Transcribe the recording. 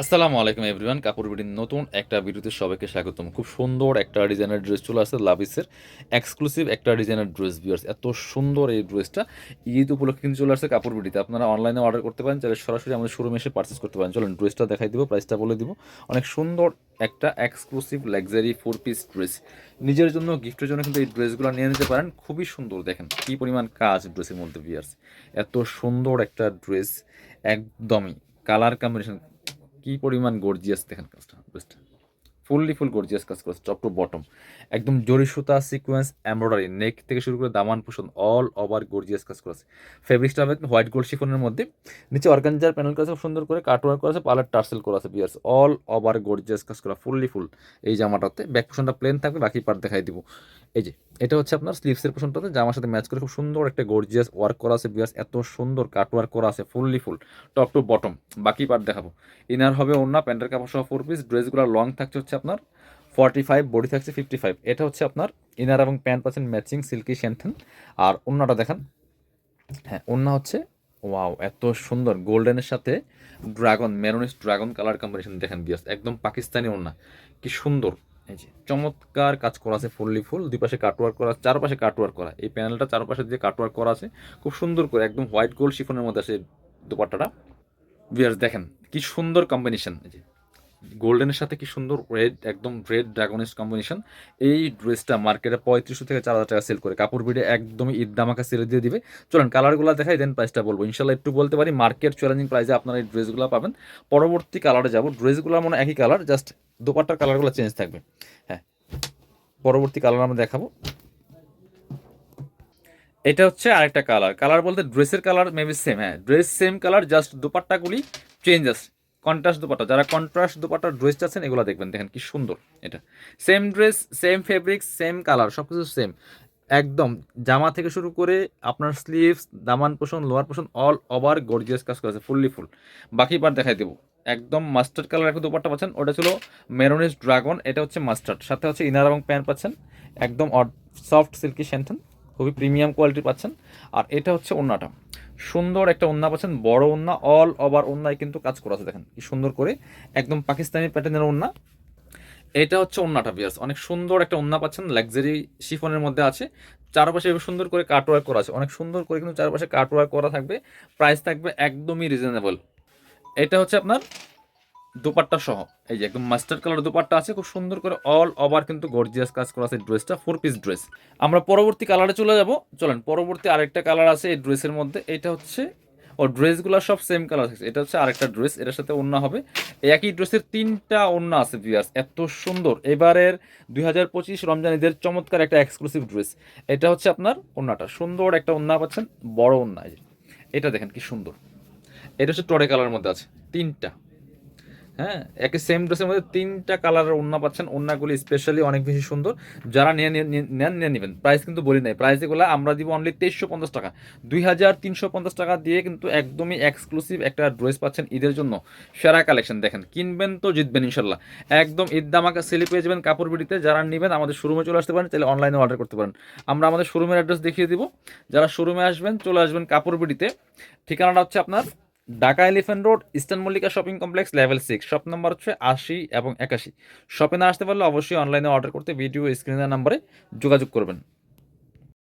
আসসালামু আলাইকুম এভরিওয়ান কাপড় বিডির নতুন একটা ভিডিওতে সবাইকে স্বাগতম। খুব সুন্দর একটা ডিজাইনের ড্রেস চলে আসছে লাভিসের এক্সক্লুসিভ একটা ডিজাইনের ড্রেস বিয়ার্স এত সুন্দর এই ড্রেসটা ঈদ উপলক্ষে কিন্তু চলে আসছে কাপড় বিডিতে। আপনারা অনলাইনে অর্ডার করতে পারেন, চাইলে সরাসরি আমাদের শোরুমে এসে পার্চেস করতে পারেন। চলুন ড্রেসটা দেখাই দিব প্রাইসটা বলে দিব। অনেক সুন্দর একটা exclusive luxury four piece dress নিজের জন্য গিফটের জন্য কিন্তু এই ড্রেসগুলো নিয়ে নিতে পারেন। খুবই সুন্দর, দেখেন কী পরিমাণ কাজ ড্রেসের মধ্যে বিয়ার্স এত সুন্দর একটা ড্রেস একদমই কালার কম্বিনেশন কি পরিমাণ গর্জিয়াস দেখেন কাজটা বেস্ট ফুললি ফুল গর্জিয়াস কাজ করেছে টপ টু বটম একদম জরি সুতা সিকোয়েন্স এমব্রয়ডারি নেক থেকে শুরু করে দামান পোষণ অল ওভার গর্জিয়াস কাজ করেছে। ফেব্রিক্সটা হবে হোয়াইট গোল্ড শিফনের মধ্যে। নিচে অর্গানজার প্যানেল কাছে খুব সুন্দর করে কাটওয়ার্ক করা আছে পার্লার টার্সেল করা আছে বিয়ার্স অল ওভার গর্জিয়াস কাজ করা ফুললি ফুল এই জামাটাতে ব্যাক পোষণটা প্লেন থাকবে, বাকি পার্ট দেখাই দিব। এই যে, এটা হচ্ছে আপনার স্লিভসের পোষণটাতে জামার সাথে ম্যাচ করে খুব সুন্দর একটা গর্জিয়াস ওয়ার্ক করা আছে বিয়ার্স এত সুন্দর কাট ওয়ার্ক করা আছে fully full top to bottom বাকি পার্ট দেখাবো। ইনার হবে অন্য প্যান্টের কাপড় সহ ফোর পিস ড্রেসগুলো লং থাকছে হচ্ছে আপনার ফর্টি ফাইভ বডি থাকছে ফিফটি ফাইভ এটা হচ্ছে আপনার ইনার এবং প্যান্ট পাচ্ছেন ম্যাচিং সিল্কি শ্যান্থেন আর অন্যটা দেখান হ্যাঁ অন্য হচ্ছে ওয়াও এত সুন্দর গোল্ডেনের সাথে ড্রাগন মেরুনিস ড্রাগন কালার কম্বিনেশন দেখেন বিয়াস একদম পাকিস্তানি ওন্না কি সুন্দর। এই যে, চমৎকার কাজ করা আছে ফুললি ফুল দুই পাশে কাটওয়ার্ক করা, চারপাশে কাটওয়ার্ক করা। এই প্যানেলটা চারপাশে দিয়ে কাটওয়ার্ক করা আছে। খুব সুন্দর করে, একদম হোয়াইট গোল্ড শিফনের মধ্যে আছে দুপাট্টাটা। বিয়ার্স দেখেন, কি সুন্দর কম্বিনেশন এই যে গোল্ডেনের সাথে কি সুন্দর রেড একদম রেড ড্রাগনের কম্বিনেশন এই ড্রেসটা মার্কেটে পঁয়ত্রিশশো থেকে চার হাজার টাকা সেল করে। কাপড় বিড়ে একদমই ঈদ দামাকা সেলে দিয়ে দিবে। চলেন কালারগুলো দেখাই দেন প্রাইসটা বলব। ইনশাল্লাহ একটু বলতে পারি মার্কেট চ্যালেঞ্জিং প্রাইসে আপনারা এই ড্রেসগুলো পাবেন। পরবর্তী কালারে যাব। ড্রেসগুলো মনে একই কালার জাস্ট দোপাট্টার কালারগুলো চেঞ্জ থাকবে। হ্যাঁ। পরবর্তী কালার আমরা দেখাবো। এটা হচ্ছে আরেকটা কালার কালার বলতে ড্রেসের কালার মেবি সেম হ্যাঁ। ড্রেস সেম কালার জাস্ট দুপাট্টাগুলি চেঞ্জ আছে। কন্ট্রাস্ট দুপাট্টা যারা কন্ট্রাস্ট দুপাট্টার ড্রেস আছেন, এগুলো দেখবেন, দেখেন কি সুন্দর এটা। Same dress same fabric same colour সব কিছু সেম একদম, জামা থেকে শুরু করে আপনার স্লিভস দামান পোষণ লোয়ার পোষণ অল ওভার গর্জিয়াস কাজ করেছে ফুললি ফুল বাকি পার্ট দেখাই দেবো। একদম মাস্টার্ড কালার একটা দুপাট্টা পাচ্ছেন, ওটা ছিল মেরোনিস ড্রাগন এটা হচ্ছে মাস্টার্ড সাথে হচ্ছে ইনার এবং প্যান্ট পাচ্ছেন, একদম সফট সিল্কি শ্যান্টন খুবই প্রিমিয়াম কোয়ালিটি পাচ্ছেন। আর এটা হচ্ছে ওন্নাটা। সুন্দর একটা ওন্না পাচ্ছেন, বড় ওন্না অল ওভার ওন্নায় কিন্তু কাজ করা আছে, দেখেন, কি সুন্দর করে, একদম পাকিস্তানি প্যাটার্নের ওন্না এটা হচ্ছে ওন্নাটা বিয়ার্স অনেক সুন্দর একটা ওন্না পাচ্ছেন লাক্সারি শিফনের মধ্যে আছে, চারপাশে সুন্দর করে কাটওয়ার্ক করা আছে, অনেক সুন্দর করে কিন্তু চারপাশে কাটওয়ার্ক করা থাকবে প্রাইস থাকবে একদমই রিজনেবল এটা হচ্ছে আপনার দুপাট্টা সহ। এই যে একদম মাস্টার্ড কালার দুপাট্টা আছে, খুব সুন্দর করে অল ওভার কিন্তু গর্জিয়াস কাজ করা আছে ড্রেসটা ফোর পিস ড্রেস আমরা পরবর্তী কালারে চলে যাব। চলেন, পরবর্তী আরেকটা কালার আছে এই ড্রেসের মধ্যে। এটা হচ্ছে, ও ড্রেসগুলো সব সেম কালার থাকছে এটা হচ্ছে আরেকটা ড্রেস এটার সাথে ওন্না হবে। একই ড্রেসের তিনটা ওন্না আছে ভিউয়ার্স এত সুন্দর। এবারের দুই হাজার পঁচিশ রমজান ঈদের চমৎকার একটা এক্সক্লুসিভ ড্রেস এটা হচ্ছে আপনার ওন্নাটা সুন্দর একটা ওন্না পাচ্ছেন, বড় ওন্না এটা দেখেন কি সুন্দর। এটা হচ্ছে টরে কালার মধ্যে আছে। তিনটা। হ্যাঁ একই সেম ড্রেসের মধ্যে তিনটা কালারের ওন্না পাচ্ছেন। ওন্নাগুলি স্পেশালি অনেক বেশি সুন্দর। যারা নিয়ে নেন নিয়ে নেবেন প্রাইস কিন্তু বলি নাই। প্রাইস এগুলো আমরা দিব অনলি তেইশশো পঞ্চাশ টাকা। দুই হাজার তিনশো পঞ্চাশ টাকা দিয়ে কিন্তু একদমই এক্সক্লুসিভ একটা ড্রেস পাচ্ছেন ঈদের জন্য। সেরা কালেকশন দেখেন। কিনবেন তো জিতবেন, ইনশাল্লাহ। একদম ঈদ দামাকা সেলি পেয়ে যাবেন কাপড় বিড়িতে। যারা নেবেন, আমাদের শোরুমে চলে আসতে পারেন তাহলে অনলাইনে অর্ডার করতে পারেন। আমরা আমাদের শোরুমের অ্যাড্রেস দেখিয়ে দিব। যারা শোরুমে আসবেন, চলে আসবেন কাপড় বিড়িতে। ঠিকানাটা হচ্ছে আপনার Dhaka elephant road, eastern Mallika shopping complex, level six shop number হচ্ছে আশি এবং একাশি। শপে না আসতে পারলে অবশ্যই অনলাইনে অর্ডার করতে ভিডিও স্ক্রিনের নাম্বারে যোগাযোগ করবেন।